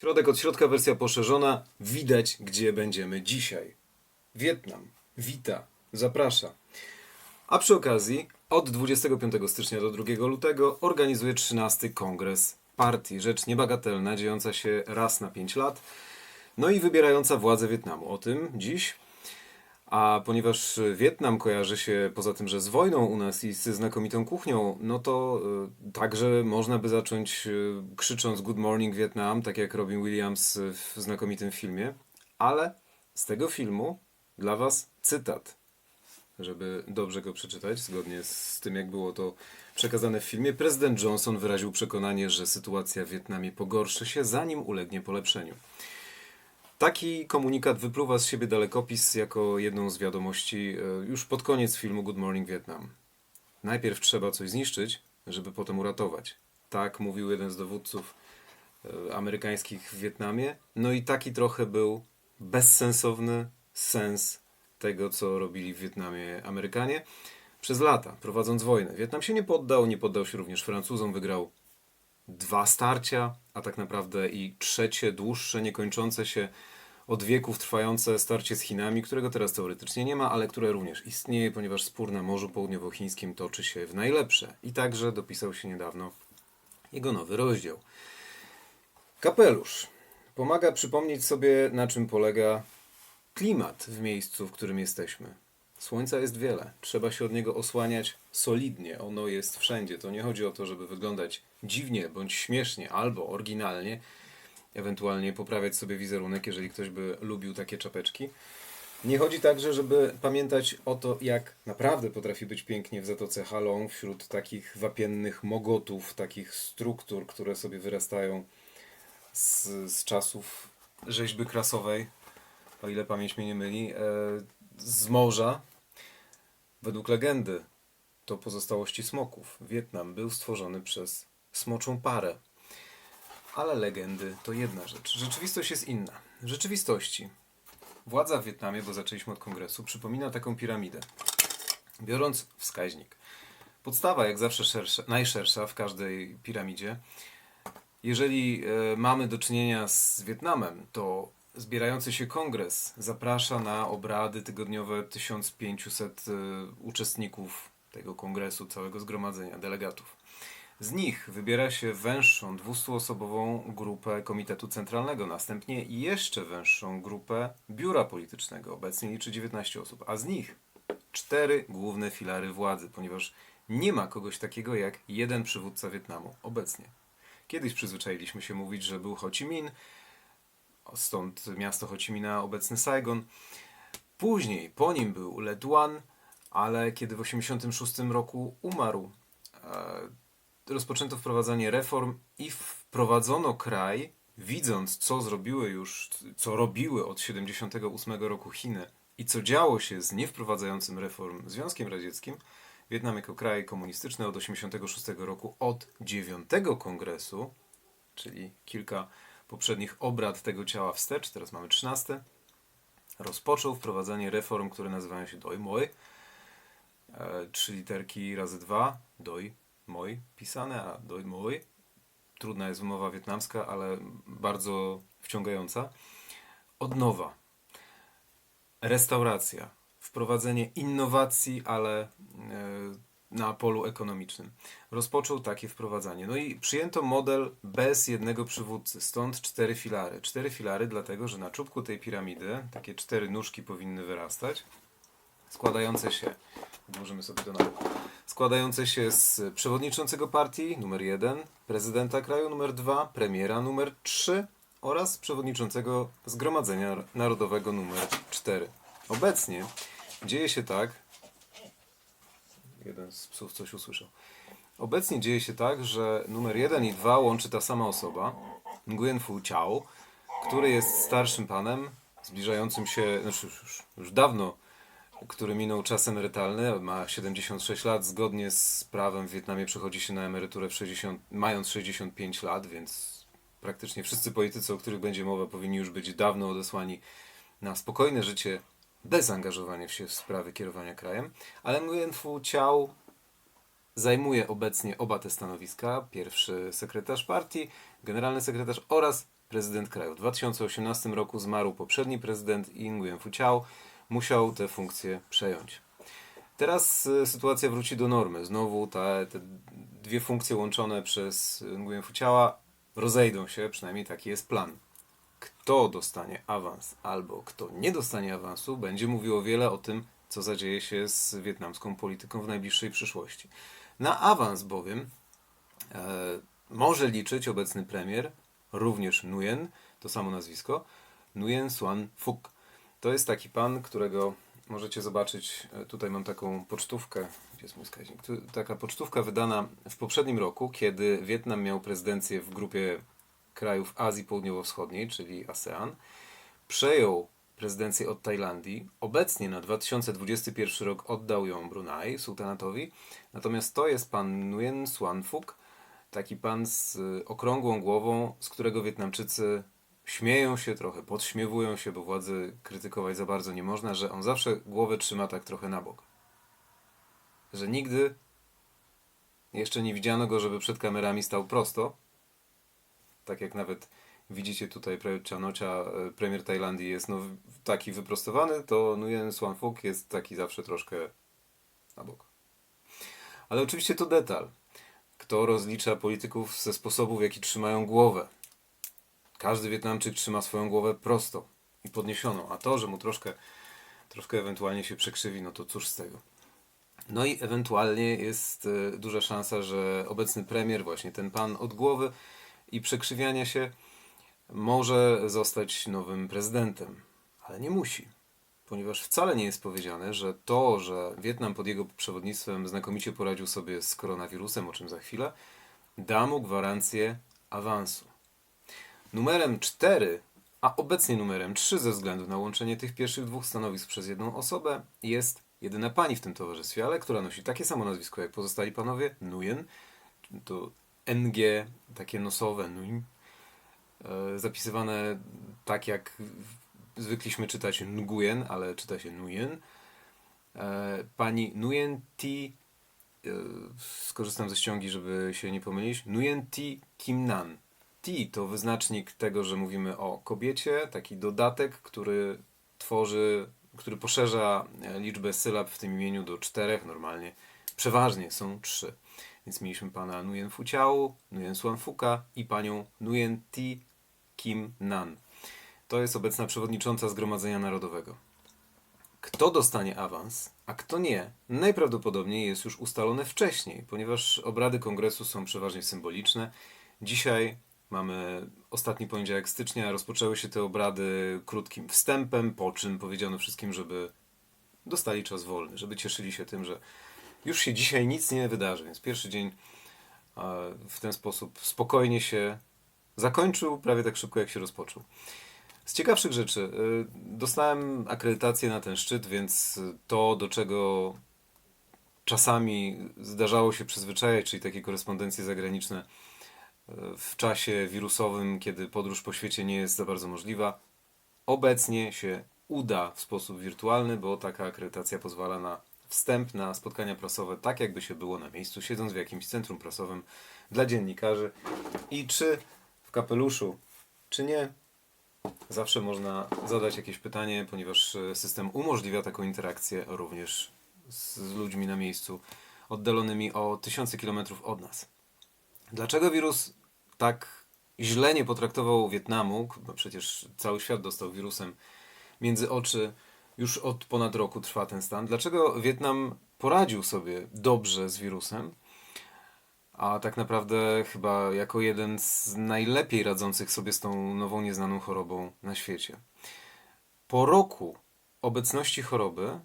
Środek od środka, wersja poszerzona. Widać, gdzie będziemy dzisiaj. Wietnam wita, zaprasza. A przy okazji od 25 stycznia do 2 lutego organizuje 13 kongres partii. Rzecz niebagatelna, dziejąca się raz na 5 lat. No i wybierająca władzę Wietnamu. O tym dziś. A ponieważ Wietnam kojarzy się poza tym, że z wojną u nas i ze znakomitą kuchnią, no to y, także można by zacząć y, krzycząc Good Morning Vietnam, tak jak Robin Williams w znakomitym filmie. Ale z tego filmu dla Was cytat, żeby dobrze go przeczytać, zgodnie z tym, jak było to przekazane w filmie. Prezydent Johnson wyraził przekonanie, że sytuacja w Wietnamie pogorszy się, zanim ulegnie polepszeniu. Taki komunikat wypluwa z siebie dalekopis jako jedną z wiadomości e, już pod koniec filmu Good Morning Vietnam. Najpierw trzeba coś zniszczyć, żeby potem uratować. Tak mówił jeden z dowódców e, amerykańskich w Wietnamie. No i taki trochę był bezsensowny sens tego, co robili w Wietnamie Amerykanie przez lata, prowadząc wojnę. Wietnam się nie poddał, nie poddał się również Francuzom, wygrał dwa starcia, a tak naprawdę i trzecie, dłuższe, niekończące się od wieków trwające starcie z Chinami, którego teraz teoretycznie nie ma, ale które również istnieje, ponieważ spór na Morzu Południowochińskim toczy się w najlepsze. I także dopisał się niedawno jego nowy rozdział. Kapelusz pomaga przypomnieć sobie, na czym polega klimat w miejscu, w którym jesteśmy. Słońca jest wiele, trzeba się od niego osłaniać solidnie. Ono jest wszędzie. To nie chodzi o to, żeby wyglądać dziwnie bądź śmiesznie albo oryginalnie, ewentualnie poprawiać sobie wizerunek, jeżeli ktoś by lubił takie czapeczki. Nie chodzi także, żeby pamiętać o to, jak naprawdę potrafi być pięknie w Zatoce Halong wśród takich wapiennych mogotów, takich struktur, które sobie wyrastają z, z czasów rzeźby krasowej, o ile pamięć mnie nie myli, e, z morza. Według legendy to pozostałości smoków. Wietnam był stworzony przez smoczą parę. Ale legendy to jedna rzecz. Rzeczywistość jest inna. W rzeczywistości władza w Wietnamie, bo zaczęliśmy od kongresu, przypomina taką piramidę. Biorąc wskaźnik. Podstawa, jak zawsze szersza, najszersza w każdej piramidzie. Jeżeli e, mamy do czynienia z Wietnamem, to zbierający się kongres zaprasza na obrady tygodniowe 1500 e, uczestników tego kongresu, całego zgromadzenia delegatów. Z nich wybiera się węższą, 200-osobową grupę Komitetu Centralnego, następnie jeszcze węższą grupę Biura Politycznego, obecnie liczy 19 osób, a z nich cztery główne filary władzy, ponieważ nie ma kogoś takiego jak jeden przywódca Wietnamu obecnie. Kiedyś przyzwyczailiśmy się mówić, że był Ho Chi Minh, stąd miasto Ho Chi Minha, obecny Saigon. Później po nim był Le Duan, ale kiedy w 1986 roku umarł, e, rozpoczęto wprowadzanie reform i wprowadzono kraj, widząc co zrobiły już, co robiły od 78 roku Chiny i co działo się z niewprowadzającym reform Związkiem Radzieckim, Wietnam jako kraj komunistyczny od 86 roku, od 9 kongresu, czyli kilka poprzednich obrad tego ciała wstecz, teraz mamy 13, rozpoczął wprowadzanie reform, które nazywają się Doi Moi, e, trzy literki razy dwa, Doi Moi pisane, a Doi Moi. Trudna jest wymowa wietnamska, ale bardzo wciągająca. Od nowa. Restauracja. Wprowadzenie innowacji, ale e, na polu ekonomicznym. Rozpoczął takie wprowadzanie. No i przyjęto model bez jednego przywódcy, stąd cztery filary. Cztery filary, dlatego że na czubku tej piramidy takie cztery nóżki powinny wyrastać, składające się, odłożymy sobie to na składające się z przewodniczącego partii numer jeden, prezydenta kraju numer dwa, premiera numer trzy oraz przewodniczącego Zgromadzenia Narodowego numer cztery. Obecnie dzieje się tak, jeden z psów coś usłyszał. Obecnie dzieje się tak, że numer 1 i 2 łączy ta sama osoba, Nguyen Phu Chao, który jest starszym panem, zbliżającym się, znaczy już, już dawno, który minął czas emerytalny, ma 76 lat, zgodnie z prawem w Wietnamie przechodzi się na emeryturę w 60, mając 65 lat, więc praktycznie wszyscy politycy, o których będzie mowa, powinni już być dawno odesłani na spokojne życie bez zaangażowania się w sprawy kierowania krajem, ale Nguyen Phu Chao zajmuje obecnie oba te stanowiska. Pierwszy sekretarz partii, generalny sekretarz oraz prezydent kraju. W 2018 roku zmarł poprzedni prezydent Nguyen Phu Chau musiał tę funkcję przejąć. Teraz e, sytuacja wróci do normy. Znowu ta, te dwie funkcje łączone przez Nguyen Phu Chaua rozejdą się, przynajmniej taki jest plan. Kto dostanie awans albo kto nie dostanie awansu, będzie mówiło wiele o tym, co zadzieje się z wietnamską polityką w najbliższej przyszłości. Na awans bowiem e, może liczyć obecny premier, również Nguyen, to samo nazwisko, Nguyen Xuan Phuc. To jest taki pan, którego możecie zobaczyć, e, tutaj mam taką pocztówkę, gdzie jest mój wskaźnik, taka pocztówka wydana w poprzednim roku, kiedy Wietnam miał prezydencję w grupie krajów Azji Południowo-Wschodniej, czyli ASEAN, przejął prezydencję od Tajlandii. Obecnie na 2021 rok oddał ją Brunei, sułtanatowi. Natomiast to jest pan Nguyen Xuan Phuc, taki pan z y, okrągłą głową, z którego Wietnamczycy śmieją się trochę, podśmiewują się, bo władzy krytykować za bardzo nie można, że on zawsze głowę trzyma tak trochę na bok. Że nigdy jeszcze nie widziano go, żeby przed kamerami stał prosto. Tak jak nawet widzicie tutaj Prayut Chan-ocha, e, premier Tajlandii jest no, taki wyprostowany, to Nguyen Xuan Phuc jest taki zawsze troszkę na bok. Ale oczywiście to detal. Kto rozlicza polityków ze sposobu, w jaki trzymają głowę? Każdy Wietnamczyk trzyma swoją głowę prosto i podniesioną, a to, że mu troszkę, troszkę ewentualnie się przekrzywi, no to cóż z tego. No i ewentualnie jest e, duża szansa, że obecny premier, właśnie ten pan od głowy i przekrzywiania się, może zostać nowym prezydentem, ale nie musi, ponieważ wcale nie jest powiedziane, że to, że Wietnam pod jego przewodnictwem znakomicie poradził sobie z koronawirusem, o czym za chwilę, da mu gwarancję awansu. Numerem 4, a obecnie numerem 3 ze względu na łączenie tych pierwszych dwóch stanowisk przez jedną osobę jest jedyna pani w tym towarzystwie, ale która nosi takie samo nazwisko jak pozostali panowie, Nguyen, to NG, takie nosowe, Nguyen, e, zapisywane tak jak zwykliśmy czytać Nguyen, ale czyta się Nguyen. E, Pani Nguyen T, e, skorzystam ze ściągi, żeby się nie pomylić, Nguyen T Kim Nan. T to wyznacznik tego, że mówimy o kobiecie, taki dodatek, który tworzy, który poszerza e, liczbę sylab w tym imieniu do czterech, normalnie przeważnie są trzy. Więc mieliśmy pana Nguyen Phu Chiao, Nguyen Xuan Phuca i panią Nguyen T Kim Nan. To jest obecna przewodnicząca Zgromadzenia Narodowego. Kto dostanie awans, a kto nie, najprawdopodobniej jest już ustalone wcześniej, ponieważ obrady kongresu są przeważnie symboliczne. Dzisiaj mamy ostatni poniedziałek stycznia, rozpoczęły się te obrady krótkim wstępem, po czym powiedziano wszystkim, żeby dostali czas wolny, żeby cieszyli się tym, że już się dzisiaj nic nie wydarzy, więc pierwszy dzień w ten sposób spokojnie się zakończył, prawie tak szybko jak się rozpoczął. Z ciekawszych rzeczy, y, dostałem akredytację na ten szczyt, więc to, do czego czasami zdarzało się przyzwyczajać, czyli takie korespondencje zagraniczne w czasie wirusowym, kiedy podróż po świecie nie jest za bardzo możliwa, obecnie się uda w sposób wirtualny, bo taka akredytacja pozwala na wstęp na spotkania prasowe, tak jakby się było na miejscu, siedząc w jakimś centrum prasowym dla dziennikarzy. I czy w kapeluszu, czy nie, Zawsze można zadać jakieś pytanie, ponieważ e, system umożliwia taką interakcję również z z ludźmi na miejscu, oddalonymi o tysiące kilometrów od nas. Dlaczego wirus tak źle nie potraktował Wietnamu? Bo przecież cały świat dostał wirusem między oczy. Już od ponad roku trwa ten stan. Dlaczego Wietnam poradził sobie dobrze z wirusem? a tak naprawdę chyba jako jeden z najlepiej radzących sobie z tą nową nieznaną chorobą na świecie. Po roku obecności choroby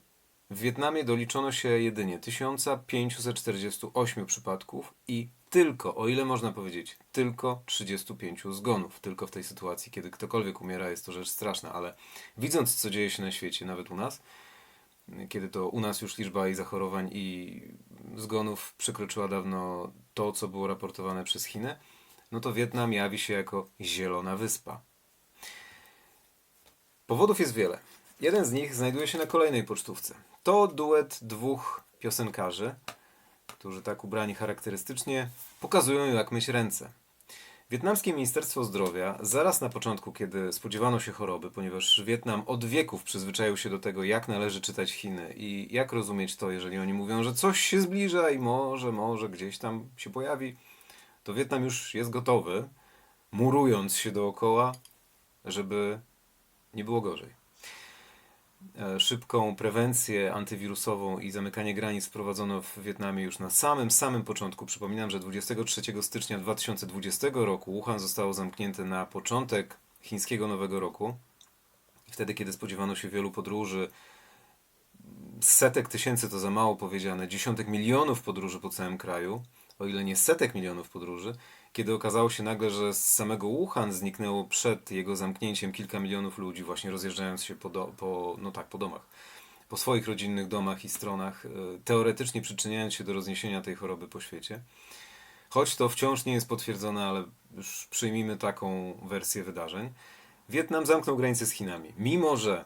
w Wietnamie doliczono się jedynie 1548 przypadków i tylko, o ile można powiedzieć, tylko 35 zgonów. Tylko w tej sytuacji, kiedy ktokolwiek umiera, jest to rzecz straszna, ale widząc, co dzieje się na świecie, nawet u nas, kiedy to u nas już liczba i zachorowań i zgonów przekroczyła dawno to, co było raportowane przez Chiny, no to Wietnam jawi się jako zielona wyspa. Powodów jest wiele. Jeden z nich znajduje się na kolejnej pocztówce. To duet dwóch piosenkarzy, którzy tak ubrani charakterystycznie pokazują jak myć ręce. Wietnamskie Ministerstwo Zdrowia zaraz na początku, kiedy spodziewano się choroby, ponieważ Wietnam od wieków przyzwyczaił się do tego, jak należy czytać Chiny i jak rozumieć to, jeżeli oni mówią, że coś się zbliża i może, może gdzieś tam się pojawi, to Wietnam już jest gotowy, murując się dookoła, żeby nie było gorzej. E, Szybką prewencję antywirusową i zamykanie granic wprowadzono w Wietnamie już na samym, samym początku. Przypominam, że 23 stycznia 2020 roku Wuhan zostało zamknięte na początek chińskiego Nowego Roku. Wtedy, kiedy spodziewano się wielu podróży, setek tysięcy to za mało powiedziane, dziesiątek milionów podróży po całym kraju, o ile nie setek milionów podróży, kiedy okazało się nagle, że z samego Wuhan zniknęło przed jego zamknięciem kilka milionów ludzi, właśnie rozjeżdżając się po, do, po, no tak, po domach, po swoich rodzinnych domach i stronach, e, teoretycznie przyczyniając się do rozniesienia tej choroby po świecie. Choć to wciąż nie jest potwierdzone, ale już przyjmijmy taką wersję wydarzeń. Wietnam zamknął granice z Chinami, mimo że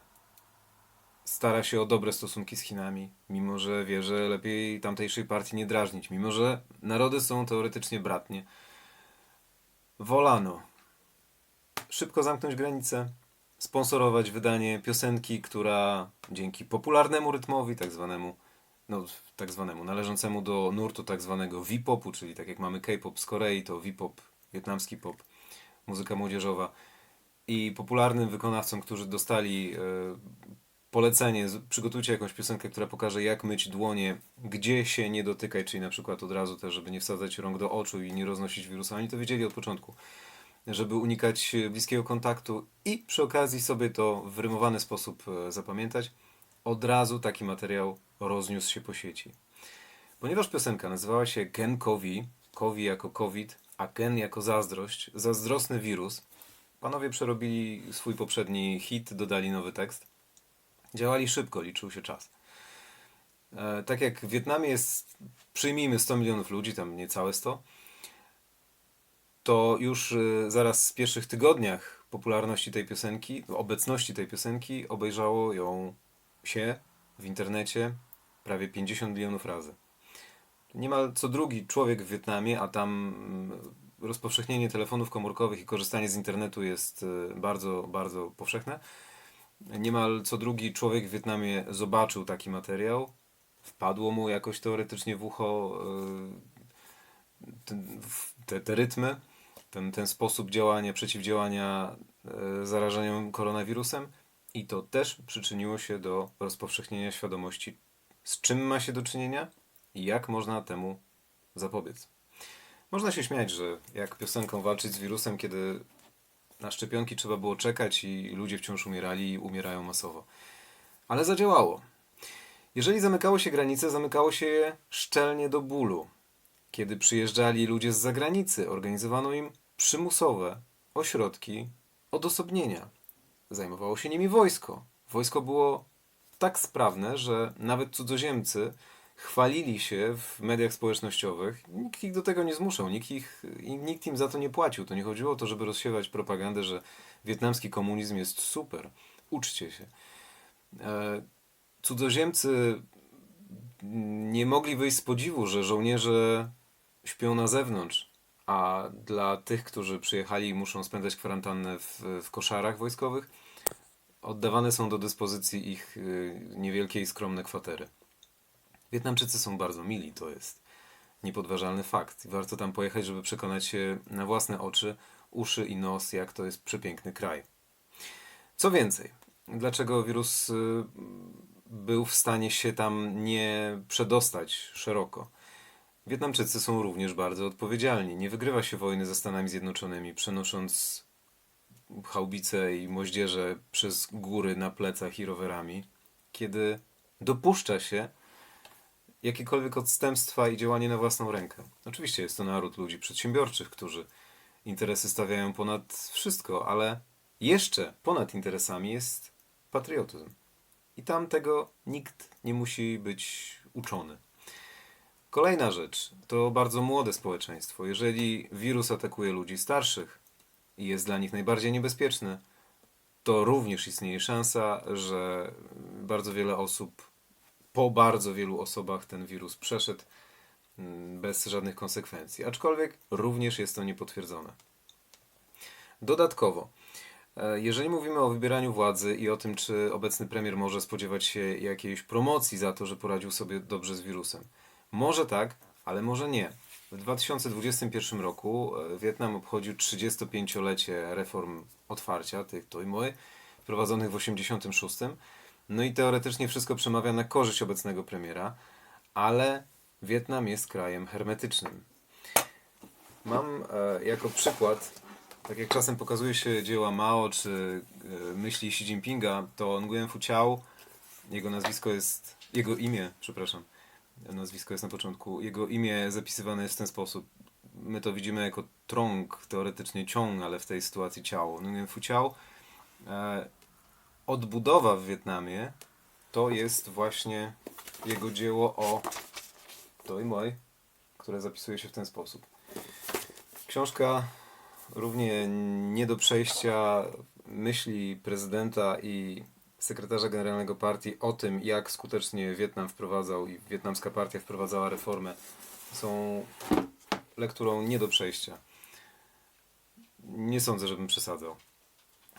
stara się o dobre stosunki z Chinami, mimo że wie, że lepiej tamtejszej partii nie drażnić, mimo że narody są teoretycznie bratnie. Wolano. Szybko zamknąć granice, sponsorować wydanie piosenki, która dzięki popularnemu rytmowi, tak zwanemu, no, tak zwanemu, należącemu do nurtu tak zwanego V-popu, czyli tak jak mamy K-pop z Korei, to V-pop, wietnamski pop, muzyka młodzieżowa. I popularnym wykonawcom, którzy dostali e, polecenie, przygotujcie jakąś piosenkę, która pokaże jak myć dłonie, gdzie się nie dotykać, czyli na przykład od razu też, żeby nie wsadzać rąk do oczu i nie roznosić wirusa. Oni to wiedzieli od początku, żeby unikać e, bliskiego kontaktu i przy okazji sobie to w rymowany sposób e, zapamiętać. Od razu taki materiał rozniósł się po sieci. Ponieważ piosenka nazywała się Gen Kowi, Kowi jako COVID, a Gen jako zazdrość, zazdrosny wirus, panowie przerobili swój poprzedni hit, dodali nowy tekst. Działali szybko, liczył się czas. E, tak jak w Wietnamie jest, przyjmijmy 100 milionów ludzi, tam niecałe 100, to już e, zaraz w pierwszych tygodniach popularności tej piosenki, obecności tej piosenki, obejrzało ją się w internecie prawie 50 milionów razy. Niemal co drugi człowiek w Wietnamie, a tam mm, rozpowszechnienie telefonów komórkowych i korzystanie z internetu jest e, bardzo, bardzo powszechne. Niemal co drugi człowiek w Wietnamie zobaczył taki materiał, wpadło mu jakoś teoretycznie w ucho e, te, te rytmy, ten, ten sposób działania, przeciwdziałania e, zarażeniom koronawirusem i to też przyczyniło się do rozpowszechnienia świadomości, z czym ma się do czynienia i jak można temu zapobiec. Można się śmiać, że jak piosenką walczyć z wirusem, kiedy na szczepionki trzeba było czekać i ludzie wciąż umierali i umierają masowo. Ale zadziałało. Jeżeli zamykało się granice, zamykało się je szczelnie do bólu. Kiedy przyjeżdżali ludzie z zagranicy, organizowano im przymusowe ośrodki odosobnienia. Zajmowało się nimi wojsko. Wojsko było tak sprawne, że nawet cudzoziemcy chwalili się w mediach społecznościowych. Nikt ich do tego nie zmuszał, nikt, ich, nikt im za to nie płacił. To nie chodziło o to, żeby rozsiewać propagandę, że wietnamski komunizm jest super. Uczcie się. E, Cudzoziemcy nie mogli wyjść z podziwu, że żołnierze śpią na zewnątrz, a dla tych, którzy przyjechali i muszą spędzać kwarantannę w, w koszarach wojskowych, oddawane są do dyspozycji ich y, niewielkie i skromne kwatery. Wietnamczycy są bardzo mili, to jest niepodważalny fakt. Warto tam pojechać, żeby przekonać się na własne oczy, uszy i nos, jak to jest przepiękny kraj. Co więcej, dlaczego wirus y, był w stanie się tam nie przedostać szeroko? Wietnamczycy są również bardzo odpowiedzialni. Nie wygrywa się wojny ze Stanami Zjednoczonymi, przenosząc chałbice i moździerze przez góry na plecach i rowerami, kiedy dopuszcza się jakiekolwiek odstępstwa i działanie na własną rękę. Oczywiście jest to naród ludzi przedsiębiorczych, którzy interesy stawiają ponad wszystko, ale jeszcze ponad interesami jest patriotyzm. I tam tego nikt nie musi być uczony. Kolejna rzecz to bardzo młode społeczeństwo. Jeżeli wirus atakuje ludzi starszych i jest dla nich najbardziej niebezpieczny, to również istnieje szansa, że bardzo wiele osób, po bardzo wielu osobach ten wirus przeszedł mm, bez żadnych konsekwencji. Aczkolwiek również jest to niepotwierdzone. Dodatkowo, e, jeżeli mówimy o wybieraniu władzy i o tym, czy obecny premier może spodziewać się jakiejś promocji za to, że poradził sobie dobrze z wirusem, może tak, ale może nie. W 2021 roku e, Wietnam obchodził 35-lecie reform otwarcia, tych Tojmoy, wprowadzonych w 86. No i teoretycznie wszystko przemawia na korzyść obecnego premiera, ale Wietnam jest krajem hermetycznym. Mam e, jako przykład, tak jak czasem pokazuje się dzieła Mao czy e, myśli Xi Jinpinga, to Nguyen Phu Chiao, jego nazwisko jest, jego imię, przepraszam, nazwisko jest na początku, jego imię zapisywane jest w ten sposób. My to widzimy jako Trong, teoretycznie Ciong, ale w tej sytuacji Ciao. Nguyen Phu Chiao, e, odbudowa w Wietnamie to jest właśnie jego dzieło o Toi Moi, które zapisuje się w ten sposób. Książka równie nie do przejścia myśli prezydenta i sekretarza generalnego partii o tym, jak skutecznie Wietnam wprowadzał i wietnamska partia wprowadzała reformę, są lekturą nie do przejścia. Nie sądzę, żebym przesadzał.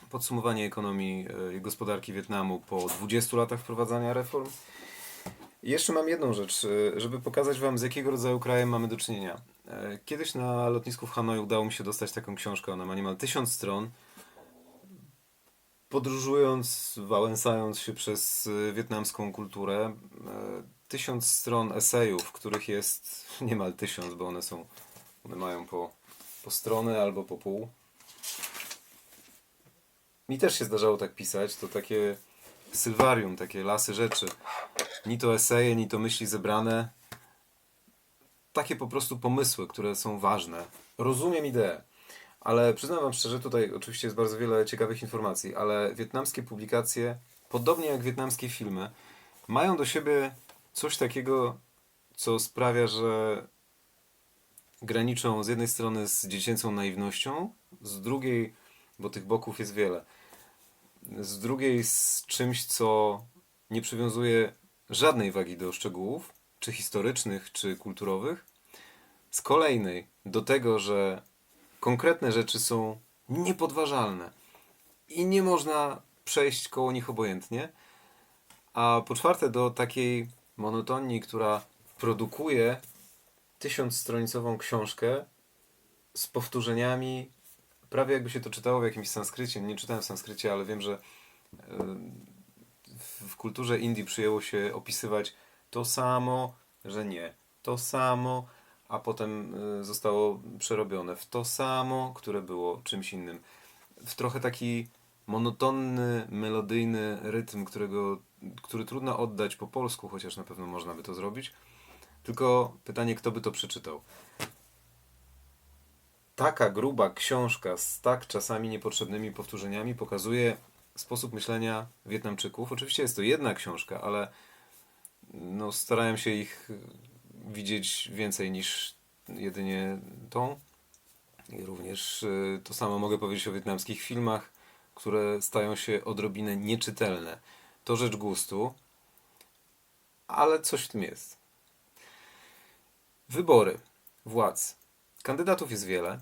Podsumowanie ekonomii e, i gospodarki Wietnamu po 20 latach wprowadzania reform. I jeszcze mam jedną rzecz, e, żeby pokazać Wam, z jakiego rodzaju krajem mamy do czynienia. E, Kiedyś na lotnisku w Hanoju udało mi się dostać taką książkę. Ona ma niemal tysiąc stron. Podróżując, wałęsając się przez wietnamską kulturę, tysiąc stron esejów, których jest niemal tysiąc, bo one są, one mają po, po stronę albo po pół. Mi też się zdarzało tak pisać, to takie sylwarium, takie lasy rzeczy. Ni to eseje, ni to myśli zebrane. Takie po prostu pomysły, które są ważne. Rozumiem ideę, ale przyznam Wam szczerze, tutaj oczywiście jest bardzo wiele ciekawych informacji, ale wietnamskie publikacje, podobnie jak wietnamskie filmy, mają do siebie coś takiego, co sprawia, że graniczą z jednej strony z dziecięcą naiwnością, z drugiej, bo tych boków jest wiele, z drugiej z czymś, co nie przywiązuje żadnej wagi do szczegółów, czy historycznych, czy kulturowych, z kolejnej do tego, że konkretne rzeczy są niepodważalne i nie można przejść koło nich obojętnie, a po czwarte do takiej monotonii, która produkuje tysiącstronicową książkę z powtórzeniami, prawie jakby się to czytało w jakimś sanskrycie. Nie czytałem w sanskrycie, ale wiem, że e, w- kulturze Indii przyjęło się opisywać to samo, że nie. To samo, a potem e, zostało przerobione w to samo, które było czymś innym. W trochę taki monotonny, melodyjny rytm, którego, który trudno oddać po polsku, chociaż na pewno można by to zrobić. Tylko pytanie, kto by to przeczytał? Taka gruba książka z tak czasami niepotrzebnymi powtórzeniami pokazuje sposób myślenia Wietnamczyków. Oczywiście jest to jedna książka, ale no, starałem się ich widzieć więcej niż jedynie tą. I również y, to samo mogę powiedzieć o wietnamskich filmach, które stają się odrobinę nieczytelne. To rzecz gustu, ale coś w tym jest. Wybory władz. Kandydatów jest wiele,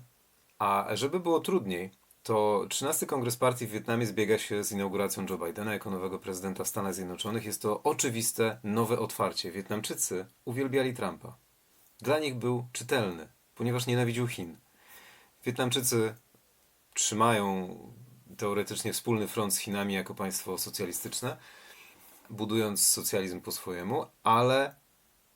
a żeby było trudniej, to 13 Kongres Partii w Wietnamie zbiega się z inauguracją Joe Bidena jako nowego prezydenta w Stanach Zjednoczonych. Jest to oczywiste, nowe otwarcie. Wietnamczycy uwielbiali Trumpa. Dla nich był czytelny, ponieważ nienawidził Chin. Wietnamczycy trzymają teoretycznie wspólny front z Chinami jako państwo socjalistyczne, budując socjalizm po swojemu, ale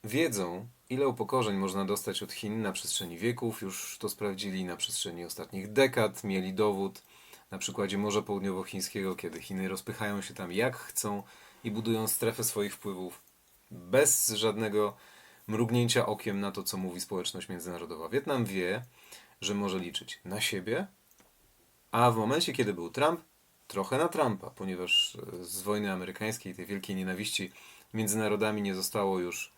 wiedzą, ile upokorzeń można dostać od Chin na przestrzeni wieków, już to sprawdzili na przestrzeni ostatnich dekad, mieli dowód na przykładzie Morza Południowochińskiego, kiedy Chiny rozpychają się tam jak chcą i budują strefę swoich wpływów bez żadnego mrugnięcia okiem na to, co mówi społeczność międzynarodowa. Wietnam wie, że może liczyć na siebie, a w momencie, kiedy był Trump, trochę na Trumpa, ponieważ e, z wojny amerykańskiej, tej wielkiej nienawiści między narodami nie zostało już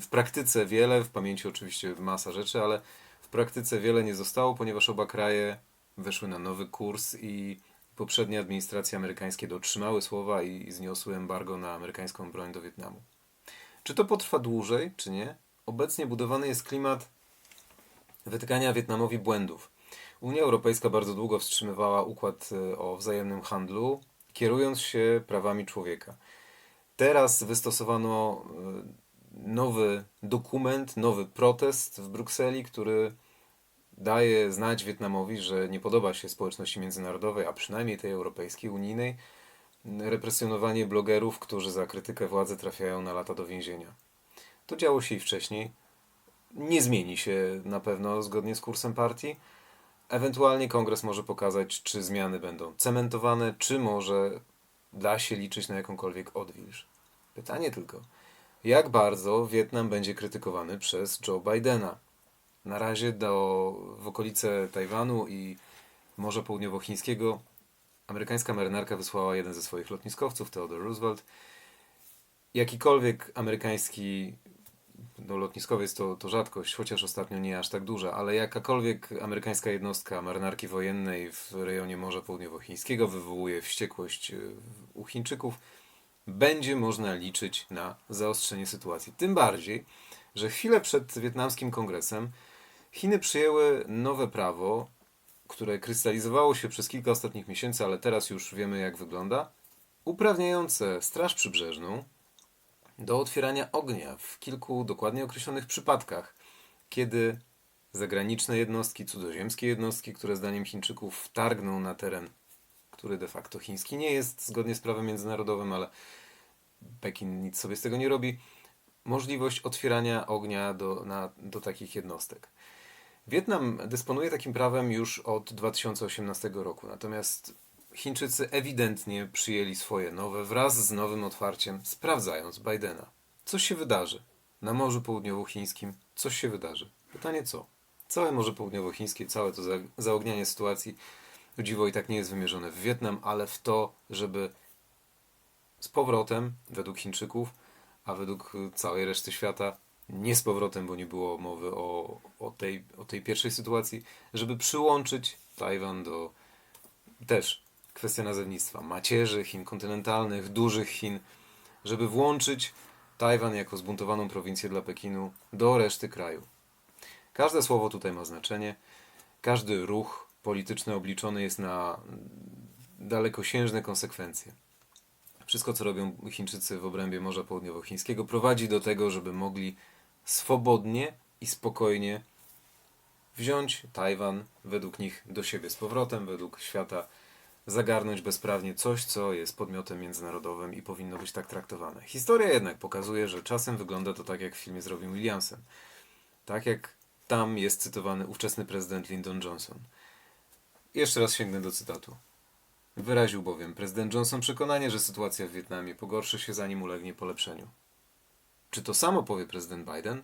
w praktyce wiele, w pamięci oczywiście masa rzeczy, ale w praktyce wiele nie zostało, ponieważ oba kraje weszły na nowy kurs i poprzednie administracje amerykańskie dotrzymały słowa i zniosły embargo na amerykańską broń do Wietnamu. Czy to potrwa dłużej, czy nie? Obecnie budowany jest klimat wytykania Wietnamowi błędów. Unia Europejska bardzo długo wstrzymywała układ e, o wzajemnym handlu, kierując się prawami człowieka. Teraz wystosowano e, nowy dokument, nowy protest w Brukseli, który daje znać Wietnamowi, że nie podoba się społeczności międzynarodowej, a przynajmniej tej europejskiej, unijnej, represjonowanie blogerów, którzy za krytykę władzy trafiają na lata do więzienia. To działo się i wcześniej. Nie zmieni się na pewno zgodnie z kursem partii. Ewentualnie kongres może pokazać, czy zmiany będą cementowane, czy może da się liczyć na jakąkolwiek odwilż. Pytanie tylko, jak bardzo Wietnam będzie krytykowany przez Joe Bidena? Na razie do, w okolice Tajwanu i Morza Południowochińskiego amerykańska marynarka wysłała jeden ze swoich lotniskowców, Theodore Roosevelt. Jakikolwiek amerykański no, lotniskowiec to, to rzadkość, chociaż ostatnio nie aż tak duża, ale jakakolwiek amerykańska jednostka marynarki wojennej w rejonie Morza Południowochińskiego wywołuje wściekłość y, u Chińczyków, będzie można liczyć na zaostrzenie sytuacji. Tym bardziej, że chwilę przed wietnamskim kongresem Chiny przyjęły nowe prawo, które krystalizowało się przez kilka ostatnich miesięcy, ale teraz już wiemy jak wygląda, uprawniające Straż Przybrzeżną do otwierania ognia w kilku dokładnie określonych przypadkach, kiedy zagraniczne jednostki, cudzoziemskie jednostki, które zdaniem Chińczyków wtargną na teren, który de facto chiński nie jest zgodnie z prawem międzynarodowym, ale Pekin nic sobie z tego nie robi, możliwość otwierania ognia do, na, do takich jednostek. Wietnam dysponuje takim prawem już od 2018 roku, natomiast Chińczycy ewidentnie przyjęli swoje nowe wraz z nowym otwarciem, sprawdzając Bidena. Co się wydarzy? Na Morzu Południowochińskim coś się wydarzy. Pytanie co? Całe Morze Południowochińskie, całe to za- zaognianie sytuacji, o dziwo i tak nie jest wymierzone w Wietnam, ale w to, żeby z powrotem, według Chińczyków, a według całej reszty świata, nie z powrotem, bo nie było mowy o, o, tej, o tej pierwszej sytuacji, żeby przyłączyć Tajwan do też kwestia nazewnictwa macierzy Chin kontynentalnych, dużych Chin, żeby włączyć Tajwan jako zbuntowaną prowincję dla Pekinu do reszty kraju. Każde słowo tutaj ma znaczenie, każdy ruch polityczny obliczony jest na dalekosiężne konsekwencje. Wszystko, co robią Chińczycy w obrębie Morza Południowochińskiego, prowadzi do tego, żeby mogli swobodnie i spokojnie wziąć Tajwan według nich do siebie z powrotem, według świata zagarnąć bezprawnie coś, co jest podmiotem międzynarodowym i powinno być tak traktowane. Historia jednak pokazuje, że czasem wygląda to tak, jak w filmie z Robin Williamsem. Tak jak tam jest cytowany ówczesny prezydent Lyndon Johnson. Jeszcze raz sięgnę do cytatu. Wyraził bowiem prezydent Johnson przekonanie, że sytuacja w Wietnamie pogorszy się zanim ulegnie polepszeniu. Czy to samo powie prezydent Biden?